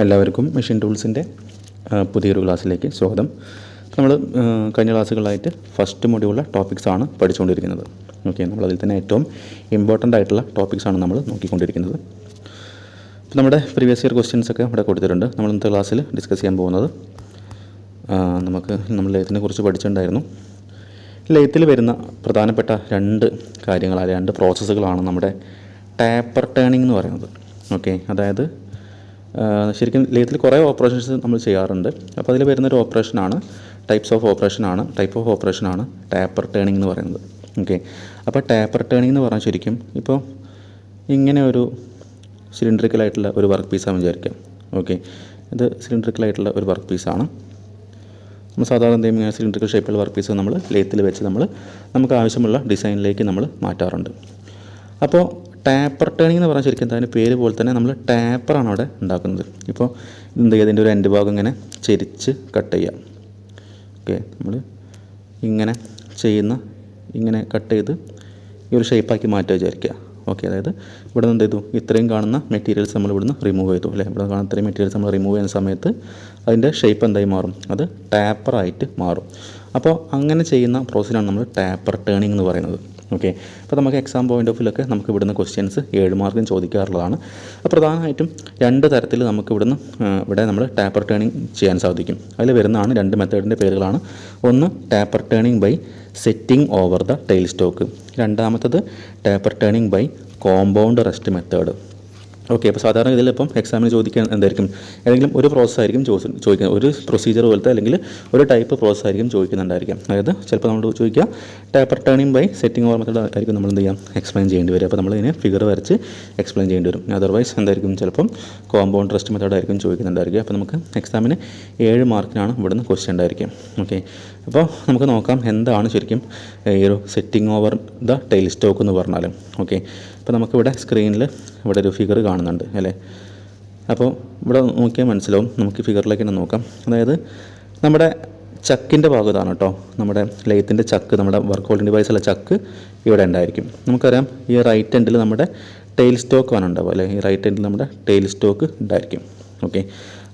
എല്ലാവർക്കും മെഷീൻ ടൂൾസിന്റെ പുതിയൊരു ക്ലാസ്സിലേക്ക് സ്വാഗതം. നമ്മൾ കഴിഞ്ഞ ക്ലാസ്സുകളായിട്ട് ഫസ്റ്റ് മൊഡ്യൂളിലെ ടോപ്പിക്സ് ആണ് പഠിച്ചുകൊണ്ടിരിക്കുന്നത്. ഓക്കെ നമ്മളതിൽ തന്നെ ഏറ്റവും ഇമ്പോർട്ടന്റ് ആയിട്ടുള്ള ടോപ്പിക്സ് ആണ് നമ്മൾ നോക്കിക്കൊണ്ടിരിക്കുന്നത്. അപ്പോൾ നമ്മുടെ പ്രീവിയസ് ഇയർ ക്വസ്റ്റ്യൻസ് ഒക്കെ ഇവിടെ കൊടുത്തിട്ടുണ്ട്. നമ്മൾ ഇന്നത്തെ ക്ലാസ്സിൽ ഡിസ്കസ് ചെയ്യാൻ പോകുന്നത് നമുക്ക് നമ്മൾ ലേത്തിനെ കുറിച്ച് പഠിച്ചിട്ടുണ്ടായിരുന്നു. ലേത്തിൽ വരുന്ന പ്രധാനപ്പെട്ട രണ്ട് കാര്യങ്ങൾ രണ്ട് പ്രോസസ്സുകളാണ് നമ്മുടെ ടാപ്പർ ടേണിംഗ് എന്ന് പറയുന്നത്. ഓക്കെ അതായത് ശരിക്കും ലേത്തിൽ കുറേ ഓപ്പറേഷൻസ് നമ്മൾ ചെയ്യാറുണ്ട്. അപ്പോൾ അതിൽ വരുന്നൊരു ഓപ്പറേഷനാണ് ടൈപ്സ് ഓഫ് ഓപ്പറേഷനാണ് ടൈപ്പ് ഓഫ് ഓപ്പറേഷനാണ് ടാപ്പർ ടേണിംഗ് എന്ന് പറയുന്നത്. ഓക്കെ അപ്പോൾ ടാപ്പർ ടേണിംഗ് എന്ന് പറഞ്ഞാൽ ശരിക്കും ഇപ്പോൾ ഇങ്ങനെ ഒരു സിലിണ്ടറിക്കലായിട്ടുള്ള ഒരു വർക്ക് പീസാണ് വിചാരിക്കാം ഓക്കെ ഇത് സിലിണ്ടറിക്കലായിട്ടുള്ള ഒരു വർക്ക് പീസാണ് നമ്മൾ സാധാരണ എന്തെങ്കിലും ഇങ്ങനെ സിലിണ്ടറിക്കൽ ഷേപ്പിലുള്ള വർക്ക് പീസ് നമ്മൾ ലേത്തിൽ വെച്ച് നമ്മൾ നമുക്ക് ആവശ്യമുള്ള ഡിസൈനിലേക്ക് നമ്മൾ മാറ്റാറുണ്ട്. അപ്പോൾ ടാപ്പർ ടേണിംഗ് എന്ന് പറഞ്ഞാൽ ശരിക്കും അതിന്റെ പേര് പോലെ തന്നെ നമ്മൾ ടാപ്പറാണ് അവിടെ ഉണ്ടാക്കുന്നത്. ഇപ്പോൾ എന്ത് ചെയ്യുക ഇതിന്റെ ഒരു രണ്ട് ഭാഗം ഇങ്ങനെ ചെരിച്ച് കട്ട് ചെയ്യാം ഓക്കെ നമ്മൾ ഇങ്ങനെ ചെയ്യുന്ന ഇങ്ങനെ കട്ട് ചെയ്ത് ഈ ഒരു ഷേപ്പാക്കി മാറ്റുക വിചാരിക്കുക. ഓക്കെ അതായത് ഇവിടെ നിന്ന് എന്ത് ചെയ്തു? ഇത്രയും കാണുന്ന മെറ്റീരിയൽസ് നമ്മൾ ഇവിടുന്ന് റിമൂവ് ചെയ്തു അല്ലേ? ഇവിടെ കാണുന്ന ഇത്രയും മെറ്റീരിയൽസ് നമ്മൾ റിമൂവ് ചെയ്യുന്ന സമയത്ത് അതിന്റെ ഷേപ്പ് എന്തായി മാറും? അത് ടാപ്പറായിട്ട് മാറും. അപ്പോൾ അങ്ങനെ ചെയ്യുന്ന പ്രോസസ്സിനാണ് നമ്മൾ ടാപ്പർ ടേണിംഗ് എന്ന് പറയുന്നത്. ഓക്കെ അപ്പോൾ നമുക്ക് എക്സാം പോയിന്റ് ഓഫ് വ്യൂലൊക്കെ നമുക്ക് ഇവിടുന്ന് ക്വസ്റ്റ്യൻസ് ഏഴ് മാർക്കും ചോദിക്കാറുള്ളതാണ്. പ്രധാനമായിട്ടും രണ്ട് തരത്തിൽ നമുക്ക് ഇവിടുന്ന് ഇവിടെ നമ്മൾ ടാപ്പർ ടേണിംഗ് ചെയ്യാൻ സാധിക്കും. അതിൽ വരുന്നതാണ് രണ്ട് മെത്തേഡിന്റെ പേരുകളാണ്. ഒന്ന് taper turning by setting over the tailstock രണ്ടാമത്തത് taper turning by compound rest method okay അപ്പോൾ സാധാരണ ഇതിലിപ്പം എക്സാമിന് ചോദിക്കാൻ എന്തായിരിക്കും? ഏതെങ്കിലും ഒരു പ്രോസസ് ആയിരിക്കും ചോദിക്കുന്നത് ഒരു പ്രൊസീജിയർ പോലത്തെ അല്ലെങ്കിൽ ഒരു ടൈപ്പ് പ്രോസസ് ആയിരിക്കും ചോദിക്കുന്നുണ്ടായിരിക്കും. അതായത് ചിലപ്പോൾ നമ്മൾ ചോദിക്കുക taper turning by setting over method ആയിരിക്കും നമ്മൾ എന്ത് ചെയ്യാം എക്സ്പ്ലെയിൻ ചെയ്യേണ്ടി വരും. അപ്പോൾ നമ്മൾ ഇതിനെ ഫിഗർ വരച്ച് എക്സ്പ്ലെയിൻ ചെയ്യേണ്ടി വരും. അതർവൈസ് എന്തായിരിക്കും? ചിലപ്പം കോമ്പൗണ്ട് റെസ്റ്റ് മെത്തേഡ് ആയിരിക്കും ചോദിക്കുന്നുണ്ടായിരിക്കും അപ്പോൾ നമുക്ക് എക്സാമിന് ഏഴ് മാർക്കിനാണ് ഇവിടുന്ന് ക്വസ്റ്റ്യൻ ഉണ്ടായിരിക്കും ഓക്കെ അപ്പോൾ നമുക്ക് നോക്കാം എന്താണ് ശരിക്കും ഈ ഒരു setting over the tail stock എന്ന് പറഞ്ഞാൽ ഓക്കെ അപ്പോൾ നമുക്കിവിടെ സ്ക്രീനിൽ ഇവിടെ ഒരു ഫിഗർ കാണുന്നുണ്ട് അല്ലേ? അപ്പോൾ ഇവിടെ നോക്കിയാൽ മനസ്സിലാവും നമുക്ക് ഫിഗറിലേക്ക് തന്നെ നോക്കാം. അതായത് നമ്മുടെ ചക്കിന്റെ ഭാഗത്താണ് കേട്ടോ. നമ്മുടെ ലൈത്തിന്റെ ചക്ക് നമ്മുടെ വർക്ക് ഹോൾഡിംഗ് ഡിവൈസുള്ള ചക്ക് ഇവിടെ ഉണ്ടായിരിക്കും. നമുക്കറിയാം ഈ റൈറ്റ് എൻഡിൽ നമ്മുടെ ടെയിൽ സ്റ്റോക്ക് ആണ് ഉണ്ടാവുക അല്ലേ? ഈ റൈറ്റ് എൻഡിൽ നമ്മുടെ ടെയിൽ സ്റ്റോക്ക് ഉണ്ടായിരിക്കും. ഓക്കെ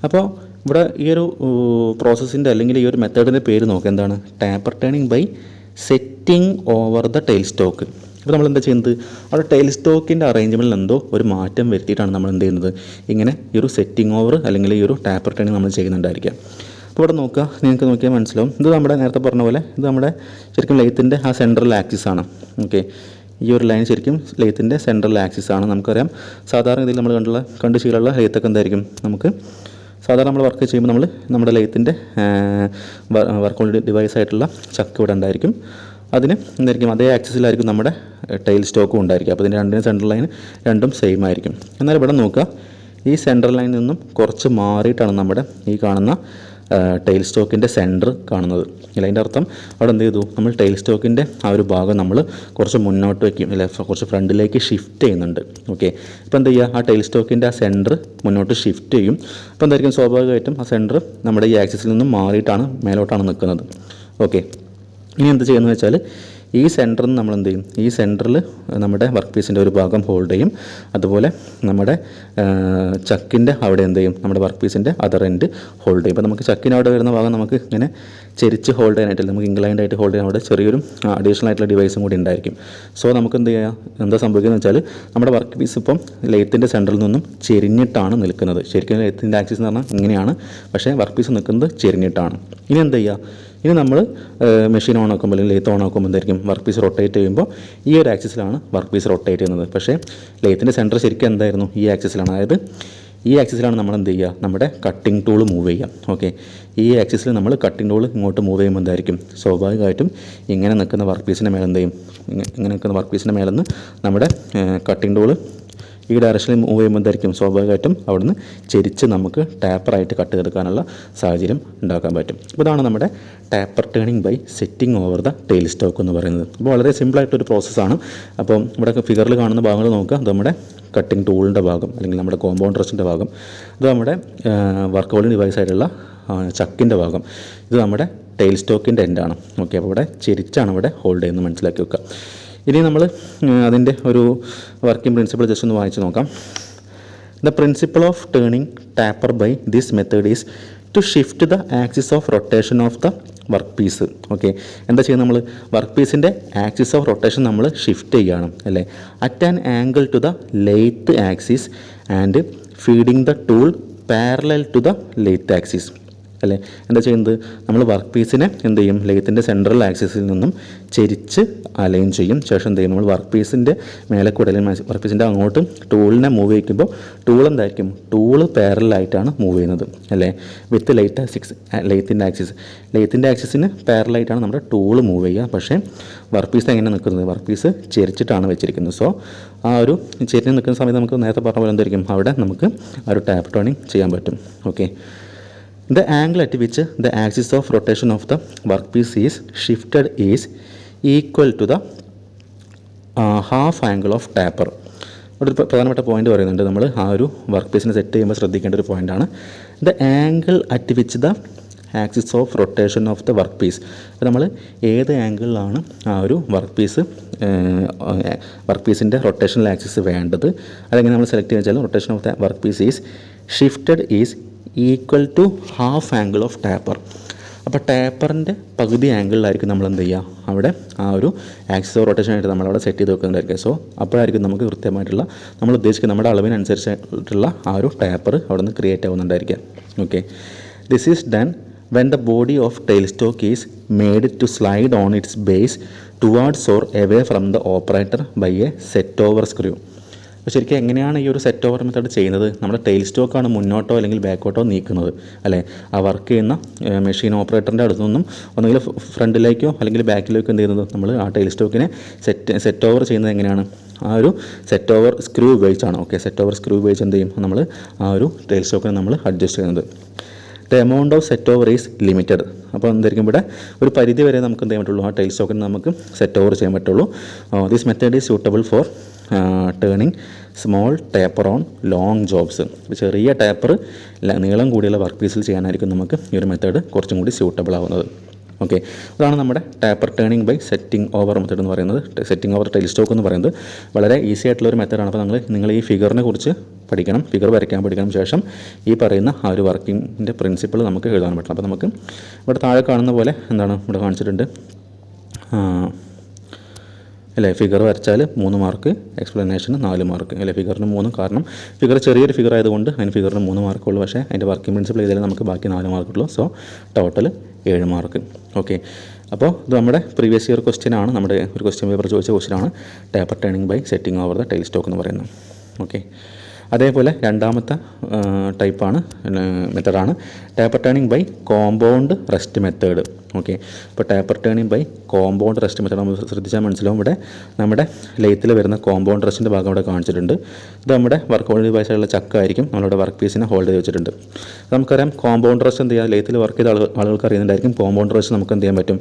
അപ്പോൾ ഇവിടെ ഈ ഒരു പ്രോസസ്സിന്റെ അല്ലെങ്കിൽ ഈ ഒരു മെത്തേഡിന്റെ പേര് നോക്കുക എന്താണ്? Taper turning by setting over the tailstock അപ്പോൾ നമ്മൾ എന്താ ചെയ്യുന്നത്? അവിടെ ടെയിൽ സ്റ്റോക്കിന്റെ അറേഞ്ച്മെന്റിൽ എന്തോ ഒരു മാറ്റം വരുത്തിയിട്ടാണ് നമ്മൾ എന്ത് ചെയ്യുന്നത്? ഇങ്ങനെ ഈ ഒരു സെറ്റിംഗ് ഓവർ അല്ലെങ്കിൽ ഈ ഒരു ടാപ്പർ ടേണിംഗ് നമ്മൾ ചെയ്യുന്നുണ്ടായിരിക്കാം. അപ്പോൾ ഇവിടെ നോക്കുക. നിങ്ങൾക്ക് നോക്കിയാൽ മനസ്സിലാവും. ഇത് നമ്മുടെ നേരത്തെ പറഞ്ഞ പോലെ ഇത് നമ്മുടെ ശരിക്കും ലൈത്തിന്റെ ആ സെൻട്രൽ ആക്സിസ് ആണ്. ഓക്കെ ഈ ഒരു ലൈൻ ശരിക്കും ലൈത്തിന്റെ സെൻട്രൽ ആക്സിസ് ആണ്. നമുക്കറിയാം. സാധാരണ ഇതിൽ നമ്മൾ കണ്ടുള്ള കണ്ടുശീലുള്ള ലെയ്ത്തൊക്കെ എന്തായിരിക്കും? നമുക്ക് സാധാരണ നമ്മൾ വർക്ക് ചെയ്യുമ്പോൾ നമ്മൾ നമ്മുടെ ലൈത്തിന്റെ വർക്ക് ഓൺ ഡിവൈസ് ആയിട്ടുള്ള ചക്ക് ഇവിടെ ഉണ്ടായിരിക്കും. അതിന് എന്തായിരിക്കും? അതേ ആക്സസിലായിരിക്കും നമ്മുടെ ടൈൽ സ്റ്റോക്കും ഉണ്ടായിരിക്കും. അപ്പോൾ ഇതിന്റെ രണ്ടിനും സെൻട്രൽ ലൈൻ രണ്ടും സെയിം ആയിരിക്കും. എന്നാൽ ഇവിടെ നോക്കുക. ഈ സെൻട്രൽ ലൈനിൽ നിന്നും കുറച്ച് മാറിയിട്ടാണ് നമ്മുടെ ഈ കാണുന്ന ടൈൽ സ്റ്റോക്കിന്റെ സെന്റർ കാണുന്നത്. അല്ല? അതിന്റെ അർത്ഥം അവിടെ എന്ത് ചെയ്തു? നമ്മൾ ടൈൽ സ്റ്റോക്കിന്റെ ആ ഒരു ഭാഗം നമ്മൾ കുറച്ച് മുന്നോട്ട് വയ്ക്കും അല്ലെ? കുറച്ച് ഫ്രണ്ടിലേക്ക് ഷിഫ്റ്റ് ചെയ്യുന്നുണ്ട്. ഓക്കെ ഇപ്പോൾ എന്ത് ചെയ്യുക? ആ ടൈൽ സ്റ്റോക്കിന്റെ ആ സെന്റർ മുന്നോട്ട് ഷിഫ്റ്റ് ചെയ്യും. അപ്പോൾ എന്തായിരിക്കും? സ്വാഭാവികമായിട്ടും ആ സെന്റർ നമ്മുടെ ഈ ആക്സിസിൽ നിന്നും മാറിയിട്ടാണ് മേലോട്ടാണ് നിൽക്കുന്നത്. ഓക്കെ ഇനി എന്ത് ചെയ്യുന്നത് വെച്ചാൽ ഈ സെന്ററിൽ നമ്മൾ എന്ത് ചെയ്യും? ഈ സെന്ററിൽ നമ്മുടെ വർക്ക് പീസിന്റെ ഒരു ഭാഗം ഹോൾഡ് ചെയ്യും. അതുപോലെ നമ്മുടെ ചക്കിന്റെ അവിടെ എന്ത് ചെയ്യും? നമ്മുടെ വർക്ക് പീസിന്റെ അതർ എൻഡ് ഹോൾഡ് ചെയ്യും. അപ്പോൾ നമുക്ക് ചക്കിന് അവിടെ വരുന്ന ഭാഗം നമുക്ക് ഇങ്ങനെ ചെരിച്ച് ഹോൾഡ് ചെയ്യാനായിട്ടില്ല നമുക്ക് ഇംഗ്ലൈൻഡ് ആയിട്ട് ഹോൾഡ് ചെയ്യാൻ അവിടെ ചെറിയൊരു അഡീഷണൽ ആയിട്ടുള്ള ഡിവൈസും കൂടി ഉണ്ടായിരിക്കും. സോ നമുക്ക് എന്ത് ചെയ്യാം? എന്താ സംഭവിക്കുന്നത് വെച്ചാൽ നമ്മുടെ വർക്ക് പീസ് ഇപ്പം ലെയ്ത്തിന്റെ സെന്ററിൽ നിന്നും ചെരിഞ്ഞിട്ടാണ് നിൽക്കുന്നത്. ശരിക്കും ലെയ്ത്തിന്റെ ആക്സിസ് എന്ന് പറഞ്ഞാൽ ഇങ്ങനെയാണ്. പക്ഷേ വർക്ക് പീസ് നിൽക്കുന്നത് ചെരിഞ്ഞിട്ടാണ്. ഇനി എന്ത് ചെയ്യുക ഇനി നമ്മൾ മെഷീൻ ഓൺ ആക്കുമ്പോൾ അല്ലെങ്കിൽ ലെയ്ത്ത് ഓൺ ആക്കുമ്പോൾ എന്തായിരിക്കും? വർക്ക് പീസ് റൊട്ടേറ്റ് ചെയ്യുമ്പോൾ ഈ ഒരു ആക്സിസിലാണ് വർക്ക് പീസ് റൊട്ടേറ്റ് ചെയ്യുന്നത്. പക്ഷേ ലെയ്ത്തിന്റെ സെന്റർ ശരിക്കും എന്തായിരുന്നു? ഈ ആക്സിസിലാണ് അതായത് ഈ ആക്സിസിലാണ് നമ്മൾ എന്ത് ചെയ്യുക? നമ്മുടെ കട്ടിംഗ് ടൂൾ മൂവ് ചെയ്യുക. ഓക്കെ ഈ ആക്സിസിൽ നമ്മൾ കട്ടിംഗ് ടൂൾ ഇങ്ങോട്ട് മൂവ് ചെയ്യുമ്പോൾ എന്തായിരിക്കും? സ്വാഭാവികമായിട്ടും ഇങ്ങനെ നിൽക്കുന്ന വർക്ക് പീസിന്റെ മേലെ എന്ത് ചെയ്യും? ഇങ്ങനെ നിൽക്കുന്ന വർക്ക് പീസിന്റെ മേലെ നിന്ന് നമ്മുടെ കട്ടിംഗ് ടൂൾ ഈ ഡയറക്ഷനിൽ മൂവ് ചെയ്യുമ്പോൾ സ്വാഭാവികമായിട്ടും അവിടുന്ന് ചെരിച്ച് നമുക്ക് ടാപ്പറായിട്ട് കട്ട് ചെയ്തെടുക്കാനുള്ള സാഹചര്യം ഉണ്ടാക്കാൻ പറ്റും. അപ്പോൾ ഇതാണ് നമ്മുടെ taper turning by setting over the tailstock എന്ന് പറയുന്നത്. അപ്പോൾ വളരെ സിമ്പിളായിട്ടൊരു പ്രോസസ്സാണ് അപ്പം ഇവിടെ ഫിഗറിൽ കാണുന്ന ഭാഗങ്ങൾ നോക്കുക. നമ്മുടെ കട്ടിംഗ് ടൂളിന്റെ ഭാഗം അല്ലെങ്കിൽ നമ്മുടെ കോമ്പൗണ്ട് ഡ്രസ്സിന്റെ ഭാഗം. ഇത് നമ്മുടെ വർക്ക് ഹോളിംഗ് ഡിവൈസ് ആയിട്ടുള്ള ചക്കിന്റെ ഭാഗം. ഇത് നമ്മുടെ ടെയിൽ സ്റ്റോക്കിന്റെ എൻഡാണ് ഓക്കെ അപ്പോൾ ഇവിടെ ചെരിച്ചാണ് ഇവിടെ ഹോൾഡ് ചെയ്യുന്നത് മനസ്സിലാക്കി വെക്കുക. ഇനി നമ്മൾ അതിന്റെ ഒരു വർക്കിംഗ് പ്രിൻസിപ്പിൾ ജസ്റ്റ് ഒന്ന് വായിച്ച് നോക്കാം. The principle of turning taper by this method is to shift the axis of rotation of the workpiece okay എന്താ ചെയ്യുന്നത് നമ്മൾ വർക്ക് പീസിന്റെ ആക്സിസ് ഓഫ് റൊട്ടേഷൻ നമ്മൾ ഷിഫ്റ്റ് ചെയ്യണം അല്ലേ? At an angle to the lathe axis and feeding the tool parallel to the lathe axis അല്ലേ? എന്താ ചെയ്യുന്നത്? നമ്മൾ വർക്ക് പീസിനെ എന്ത് ചെയ്യും? ലെയ്ത്തിന്റെ സെൻട്രൽ ആക്സിസിൽ നിന്നും ചെരിച്ച് അലൈൻ ചെയ്യും. ശേഷം എന്ത് ചെയ്യും? നമ്മൾ വർക്ക് പീസിന്റെ മേലെ കൂടെ അല്ലെങ്കിൽ വർക്ക് പീസിന്റെ അങ്ങോട്ടും ടൂളിനെ മൂവ് ചെയ്യിക്കുമ്പോൾ ടൂൾ എന്തായിരിക്കും? ടൂൾ പാരലായിട്ടാണ് മൂവ് ചെയ്യുന്നത്. അല്ലേ? വിത്ത് ലൈറ്റ് ആക്സിസ് ലൈത്തിന്റെ ആക്സിസ് ലൈത്തിന്റെ ആക്സിസിന് പാരലായിട്ടാണ് നമ്മുടെ ടൂൾ മൂവ് ചെയ്യുക. പക്ഷേ വർക്ക് പീസ് എങ്ങനെ നിൽക്കുന്നത്? വർക്ക് പീസ് ചെരിച്ചിട്ടാണ് വെച്ചിരിക്കുന്നത്. സോ ആ ഒരു ചെരിഞ്ഞ് നിൽക്കുന്ന സമയത്ത് നമുക്ക് നേരത്തെ പറഞ്ഞ പോലെ എന്തായിരിക്കും? അവിടെ നമുക്ക് ആ ഒരു ടാപ്പ് ടേണിങ് ചെയ്യാൻ പറ്റും. Okay The angle at which the axis of rotation of the work piece is shifted is equal to the half angle of taper ഒരു പ്ര- പ്രധാനപ്പെട്ട പോയിന്റ് പറയുന്നുണ്ട്. നമ്മൾ ആ ഒരു വർക്ക് പീസിനെ സെറ്റ് ചെയ്യുമ്പോൾ ശ്രദ്ധിക്കേണ്ട ഒരു പോയിന്റാണ് the angle at which the axis of rotation of the work piece അപ്പോൾ നമ്മൾ ഏത് ആംഗിളിലാണ് ആ ഒരു വർക്ക് പീസ് വർക്ക് പീസിന്റെ റൊട്ടേഷണൽ ആക്സിസ് വേണ്ടത്? അതെങ്ങനെ നമ്മൾ സെലക്ട് ചെയ്യാൻ വെച്ചാൽ rotation of the work piece is shifted is equal to half angle of taper അപ്പോൾ ടാപ്പറിന്റെ പകുതി ആംഗിളിലായിരിക്കും നമ്മൾ എന്ത് ചെയ്യുക? അവിടെ ആ ഒരു ആക്സിസ് ഓഫ് റൊട്ടേഷൻ ആയിട്ട് നമ്മളവിടെ സെറ്റ് ചെയ്ത് വെക്കുന്നുണ്ടായിരിക്കും സോ അപ്പോഴായിരിക്കും നമുക്ക് കൃത്യമായിട്ടുള്ള നമ്മൾ ഉദ്ദേശിക്കുന്ന നമ്മുടെ അളവിനനുസരിച്ചിട്ടുള്ള ആ ഒരു ടാപ്പർ അവിടെ നിന്ന് create ആവുന്നുണ്ടായിരിക്കാം okay this is done when the body of tail stock is made to slide on its base towards or away from the operator by a set over screw അപ്പോൾ ശരിക്കും എങ്ങനെയാണ് ഈ ഒരു സെറ്റ് ഓവർ മെത്തേഡ് ചെയ്യുന്നത്? നമ്മുടെ tail സ്റ്റോക്കാണ് മുന്നോട്ടോ അല്ലെങ്കിൽ ബാക്കോട്ടോ നീക്കുന്നത് അല്ലേ? ആ വർക്ക് ചെയ്യുന്ന മെഷീൻ ഓപ്പറേറ്ററിന്റെ അടുത്തു നിന്നും ഒന്നുകിൽ ഫ്രണ്ടിലേക്കോ അല്ലെങ്കിൽ ബാക്കിലേക്കോ എന്ത് ചെയ്യുന്നത്? നമ്മൾ ആ ടെയിൽ സ്റ്റോക്കിനെ സെറ്റ് സെറ്റ് ഓവർ ചെയ്യുന്നത് എങ്ങനെയാണ്? ആ ഒരു സെറ്റ് ഓവർ സ്ക്രൂ ഉപയോഗിച്ചാണ് ഓക്കെ സെറ്റ് ഓവർ സ്ക്രൂ ഉപയോഗിച്ച് എന്ത് ചെയ്യും? നമ്മൾ ആ ഒരു ടെയിൽ സ്റ്റോക്കിനെ നമ്മൾ അഡ്ജസ്റ്റ് ചെയ്യുന്നത്. The amount of set over is limited അപ്പോൾ എന്തായിരിക്കും ഇവിടെ? ഒരു പരിധി വരെ നമുക്ക് എന്ത് ചെയ്യാൻ പറ്റുള്ളൂ? ആ ടൈൽ സ്റ്റോക്കിന് നമുക്ക് സെറ്റ് ഓവർ ചെയ്യാൻ പറ്റുള്ളൂ. This method is suitable for turning small taper on long jobs ചെറിയ ടേപ്പർ നീളം കൂടിയുള്ള വർക്ക് പീസിൽ ചെയ്യാനായിരിക്കും നമുക്ക് ഈ ഒരു മെത്തേഡ് കുറച്ചും കൂടി സ്യൂട്ടബിൾ ആവുന്നത്. ഓക്കെ അതാണ് നമ്മുടെ taper turning by setting over method എന്ന് പറയുന്നത്. സെറ്റിംഗ് ഓവർ ടൈൽ സ്റ്റോക്ക് എന്ന് പറയുന്നത്. വളരെ ഈസി ആയിട്ടുള്ള ഒരു മെത്തേഡാണ് അപ്പോൾ നിങ്ങൾ നിങ്ങൾ ഈ ഫിഗറിനെ കുറിച്ച് പഠിക്കണം ഫിഗർ വരയ്ക്കാൻ പഠിക്കണം ശേഷം ഈ പറയുന്ന ആ ഒരു വർക്കിങ്ങിന്റെ പ്രിൻസിപ്പിൾ നമുക്ക് എഴുതാൻ പറ്റണം. അപ്പോൾ നമുക്ക് ഇവിടെ താഴെ കാണുന്ന പോലെ എന്താണ് ഇവിടെ കാണിച്ചിട്ടുണ്ട്? അല്ലേ? ഫിഗർ വരച്ചാൽ മൂന്ന് മാർക്ക് എക്സ്പ്ലനേഷന് നാല് മാർക്ക് അല്ലേ? ഫിഗറിന് മൂന്ന് കാരണം ഫിഗർ ചെറിയൊരു ഫിഗർ ആയതുകൊണ്ട് അതിന് ഫിഗറിന് മൂന്ന് മാർക്കുള്ളൂ പക്ഷേ അതിന്റെ വർക്കിംഗ് പ്രിൻസിപ്പിൾ ചെയ്താലും നമുക്ക് ബാക്കി നാല് മാർക്കുള്ളൂ സോ ടോട്ടൽ ഏഴ് മാർക്ക് ഓക്കെ അപ്പോൾ ഇത് നമ്മുടെ പ്രീവിയസ് ഇയർ ക്വസ്റ്റ്യൻ ആണ്. നമ്മുടെ ഒരു ക്വസ്റ്റ്യൻ പേപ്പർ ചോദിച്ച ക്വസ്റ്റ്യൻ ആണ്. Taper turning by setting over the tail stock എന്ന് പറയുന്നത്. ഓക്കെ അതേപോലെ രണ്ടാമത്തെ ടൈപ്പാണ് മെത്തഡാണ് taper turning by compound rest method okay അപ്പോൾ taper turning by compound rest method നമ്മൾ ശ്രദ്ധിച്ചാൽ മനസ്സിലാവും. ഇവിടെ നമ്മുടെ ലെയ്ത്തിൽ വരുന്ന കോമ്പൗണ്ട് റെസ്റ്റിന്റെ ഭാഗം ഇവിടെ കാണിച്ചിട്ടുണ്ട്. ഇത് നമ്മുടെ വർക്ക് ഹോൾഡ് ഡിവൈസായുള്ള ചക്ക ആയിരിക്കും. നമ്മളുടെ വർക്ക് പീസിനെ ഹോൾഡ് ചെയ്ത് വെച്ചിട്ടുണ്ട്. നമുക്കറിയാം കോമ്പൗണ്ട് റെസ്റ്റ് എന്ത് ചെയ്യാം? ലെയ്ത്തിൽ വർക്ക് ചെയ്ത ആളുകൾ ആളുകൾക്ക് അറിയുന്നുണ്ടായിരിക്കും കോമ്പൗണ്ട് റെസ്റ്റ് നമുക്ക് എന്ത് ചെയ്യാൻ പറ്റും?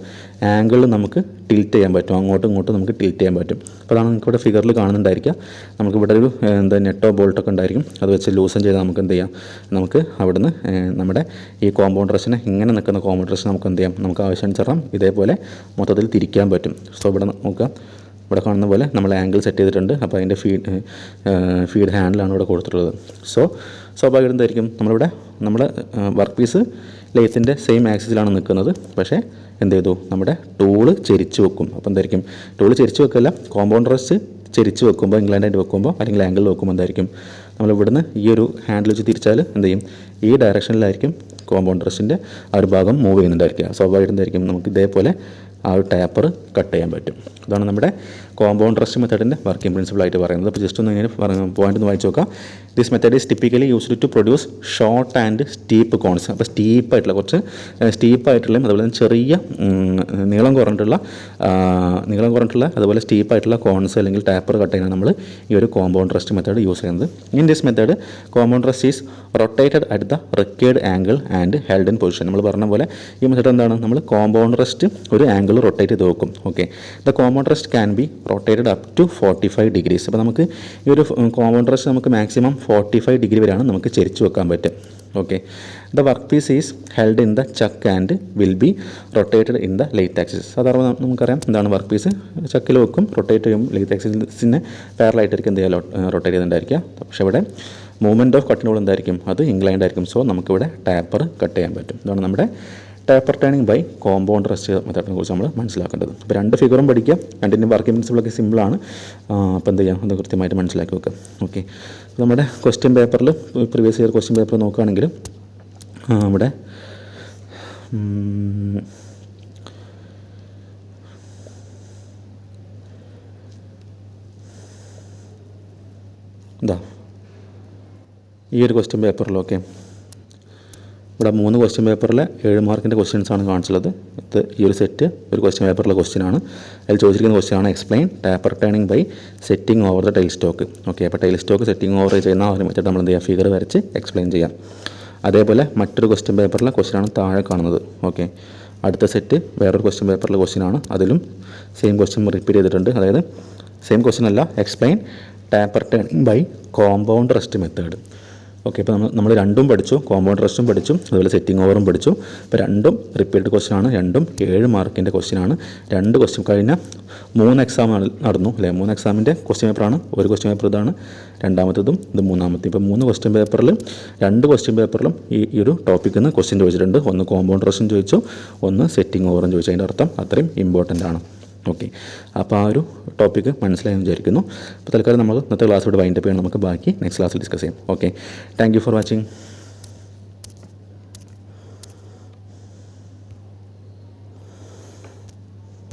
ആംഗിളിൽ നമുക്ക് ടിൽറ്റ് ചെയ്യാൻ പറ്റും. അങ്ങോട്ടും ഇങ്ങോട്ടും നമുക്ക് ടിൽറ്റ് ചെയ്യാൻ പറ്റും. അപ്പോൾ അതാണ് നമുക്ക് ഇവിടെ ഫിഗറിൽ കാണുന്നുണ്ടായിരിക്കുക. നമുക്കിവിടെ ഒരു എന്താ നെറ്റോ ബോൾട്ടൊക്കെ ഉണ്ടായിരിക്കും. അത് വെച്ച് ലൂസൻ ചെയ്താൽ നമുക്ക് എന്ത് ചെയ്യാം? നമുക്ക് അവിടുന്ന് നമ്മുടെ ഈ കോമ്പൗണ്ട് റെസ്റ്റിനെ ഇങ്ങനെ നിൽക്കുന്ന കോമ്പൗണ്ട് റെസ്റ്റ് നമുക്ക് എന്ത് ചെയ്യാം? നമുക്ക് ആവശ്യാനുസരണം ഇതേപോലെ മൊത്തത്തിൽ തിരിക്കാൻ പറ്റും. സോ ഇവിടെ നോക്കുക. ഇവിടെ കാണുന്ന പോലെ നമ്മൾ ആംഗിൾ സെറ്റ് ചെയ്തിട്ടുണ്ട്. അപ്പോൾ അതിന്റെ ഫീഡ് ഫീഡ് ഹാൻഡിലാണ് ഇവിടെ കൊടുത്തിട്ടുള്ളത്. സോ സ്വാഭാവികം എന്തായിരിക്കും? നമ്മളിവിടെ നമ്മുടെ വർക്ക് പീസ് ലേസിന്റെ സെയിം ആക്സിസിലാണ് നിൽക്കുന്നത്. പക്ഷേ എന്ത് ചെയ്തു? നമ്മുടെ ടൂൾ ചെരിച്ച് വെക്കും. അപ്പോൾ എന്തായിരിക്കും? ടൂൾ ചെരിച്ച് വെക്കല്ല. കോമ്പൗണ്ട് റസ് ചെരിച്ച് വെക്കുമ്പോൾ ഇംഗ്ലണ്ടായിട്ട് വെക്കുമ്പോൾ അല്ലെങ്കിൽ ആംഗിൾ വെക്കുമ്പോൾ എന്തായിരിക്കും? നമ്മൾ ഇവിടുന്ന് ഈ ഒരു ഹാൻഡിൽ വെച്ച് തിരിച്ചാൽ എന്ത് ചെയ്യും? ഈ ഡയറക്ഷനിലായിരിക്കും കോമ്പൗണ്ട് റെസ്റ്റിന്റെ ആ ഒരു ഭാഗം മൂവ് ചെയ്യുന്നുണ്ടായിരിക്കുക. സ്വാഭാവികമായിട്ടും എന്തായിരിക്കും നമുക്ക് ഇതേപോലെ ആ ഒരു ടാപ്പർ കട്ട് ചെയ്യാൻ പറ്റും. അതാണ് നമ്മുടെ കോമ്പൗണ്ട് റെസ്റ്റ് മെത്തേഡിന്റെ വർക്കിംഗ് പ്രിൻസിപ്പിൾ ആയിട്ട് പറയുന്നത്. അപ്പോൾ ജസ്റ്റ് ഒന്ന് ഇങ്ങനെ പോയിന്റ് ഒന്ന് വായിച്ച് നോക്കാം. This method is typically used to produce short and steep cones അപ്പോൾ സ്റ്റീപ്പ് ആയിട്ടുള്ള കുറച്ച് സ്റ്റീപ്പ് ആയിട്ടുള്ള അതുപോലെ തന്നെ ചെറിയ നീളം കുറഞ്ഞിട്ടുള്ള നീളം കുറഞ്ഞിട്ടുള്ള അതുപോലെ സ്റ്റീപ്പ് ആയിട്ടുള്ള കോൺസ് അല്ലെങ്കിൽ ടാപ്പർ കട്ട് ചെയ്യാൻ നമ്മൾ ഈ ഒരു കോമ്പൗണ്ട് റെസ്റ്റ് മെത്തേഡ് യൂസ് ചെയ്യുന്നത്. In this method compound rest is rotated at the required angle and held in position നമ്മൾ പറഞ്ഞ പോലെ ഈ മെത്തേഡ് എന്താണ്? നമ്മൾ കോമ്പൗണ്ട് റെസ്റ്റ് ഒരു ആംഗിൾ റൊട്ടേറ്റ് ചെയ്ത് വെക്കും. Okay the compound rest can be rotated up to forty five degrees അപ്പോൾ നമുക്ക് ഈ ഒരു കോമ്പൗണ്ട് റെസ്റ്റ് നമുക്ക് മാക്സിമം ഫോർട്ടി ഫൈവ് ഡിഗ്രി വരെയാണ് നമുക്ക് ചെരിച്ച് വെക്കാൻ പറ്റും. Okay the work piece is held in the chuck and will be rotated in the lathe axis സാധാരണ നമുക്കറിയാം എന്താണ് വർക്ക് പീസ് ചക്കിൽ വെക്കും റൊട്ടേറ്റ് ചെയ്യും ലേറ്റ് ആക്സിസിനെ പാരലായിട്ടായിരിക്കും എന്ത് ചെയ്യുക റൊട്ടേറ്റ് ചെയ്തിട്ടുണ്ടായിരിക്കുക പക്ഷേ ഇവിടെ മൂവ്മെന്റ് ഓഫ് കട്ടിനോൾ എന്തായിരിക്കും? അത് ഇംഗ്ലൈൻഡ് ആയിരിക്കും. സോ നമുക്കിവിടെ ടാപ്പർ കട്ട് ചെയ്യാൻ പറ്റും. ഇതാണ് നമ്മുടെ taper turning by compound rest മെത്തേഡിനെ കുറിച്ച് നമ്മൾ മനസ്സിലാക്കേണ്ടത്. അപ്പോൾ രണ്ട് ഫിഗറും പഠിക്കാം. രണ്ടിന്റെ വർക്കിംഗ് പ്രിൻസിപ്പിളൊക്കെ സിമ്പിളാണ് അപ്പോൾ എന്ത് ചെയ്യാം? അത് കൃത്യമായിട്ട് മനസ്സിലാക്കി വെക്കുക ഓക്കെ നമ്മുടെ ക്വസ്റ്റ്യൻ പേപ്പറിൽ പ്രീവിയസ് ഇയർ ക്വസ്റ്റ്യൻ പേപ്പർ നോക്കുകയാണെങ്കിൽ നമ്മുടെ ഇതാ. ഈ ഒരു ക്വസ്റ്റ്യൻ പേപ്പറിലൊക്കെ ഇവിടെ മൂന്ന് ക്വസ്റ്റ്യൻ പേപ്പറിൽ ഏഴ് മാർക്കിന്റെ ക്വസ്റ്റ്യൻസ് ആണ് കാണിച്ചുള്ളത് ഇത് ഈ ഒരു സെറ്റ് ഒരു ക്വസ്റ്റ്യൻ പേപ്പറിലെ ക്വസ്റ്റ്യൻ ആണ്. അതിൽ ചോദിച്ചിരിക്കുന്ന ക്വസ്റ്റ്യൻ ആണ് explain taper turning by setting over the tail stock okay അപ്പോൾ ടൈൽ സ്റ്റോക്ക് സെറ്റിംഗ് ഓവർ ചെയ്യുന്ന ഒരു വെച്ചിട്ട് നമ്മൾ എന്ത് ചെയ്യുക ഫിഗർ വരച്ച് എക്സ്പ്ലെയിൻ ചെയ്യാം. അതേപോലെ മറ്റൊരു ക്വസ്റ്റ്യൻ പേപ്പറിലെ ക്വസ്റ്റ്യൻ ആണ് താഴെ കാണുന്നത്. ഓക്കെ അടുത്ത സെറ്റ് വേറൊരു ക്വസ്റ്റ്യൻ പേപ്പറിലെ ക്വസ്റ്റ്യൻ ആണ്. അതിലും സെയിം ക്വസ്റ്റ്യൻ റിപ്പീറ്റ് ചെയ്തിട്ടുണ്ട്. അതായത് സെയിം ക്വസ്റ്റ്യൻ അല്ല explain taper turning by compound rest method okay ഇപ്പോൾ നമ്മൾ നമ്മൾ രണ്ടും പഠിച്ചു കോമ്പൗണ്ട് റെസ്റ്റും പഠിച്ചു അതുപോലെ സെറ്റിംഗ് ഓവറും പഠിച്ചു. അപ്പോൾ രണ്ടും റിപ്പീറ്റഡ് ക്വസ്റ്റ്യൻ ആണ് രണ്ടും ഏഴ് മാർക്കിന്റെ ക്വസ്റ്റ്യൻ ആണ്. രണ്ട് ക്വസ്റ്റ്യൻ കഴിഞ്ഞ മൂന്ന് എക്സാം നടന്നു അല്ലേ? മൂന്ന് എക്സാമിന്റെ ക്വസ്റ്റ്യൻ പേപ്പറാണ് ഒരു ക്വസ്റ്റ്യൻ പേപ്പർ ഇതാണ് രണ്ടാമത്തതും ഇത് മൂന്നാമത്തെ ഇപ്പോൾ മൂന്ന് ക്വസ്റ്റ്യൻ പേപ്പറിൽ രണ്ട് ക്വസ്റ്റ്യൻ പേപ്പറിലും ഈ ഈ ഒരു ടോപ്പിക്കിൽ നിന്ന് ക്വസ്റ്റ്യൻ ചോദിച്ചിട്ടുണ്ട്. ഒന്ന് കോമ്പൗണ്ട് റെസ്റ്റും ചോദിച്ചു ഒന്ന് സെറ്റിംഗ് ഓവറും ചോദിച്ചു. അതിന്റെ അർത്ഥം അത്രയും ഇമ്പോർട്ടന്റ് ആണ്. ഓക്കെ. അപ്പോൾ ആ ഒരു ടോപ്പിക്ക് മനസ്സിലായെന്ന് വിചാരിക്കുന്നു. അപ്പോൾ തൽക്കാലം നമുക്ക് ഇന്നത്തെ ക്ലാസ് വൈൻഡപ്പ് ചെയ്യണം നമുക്ക് ബാക്കി നെക്സ്റ്റ് ക്ലാസ്സിൽ ഡിസ്കസ് ചെയ്യാം. Okay thank for watching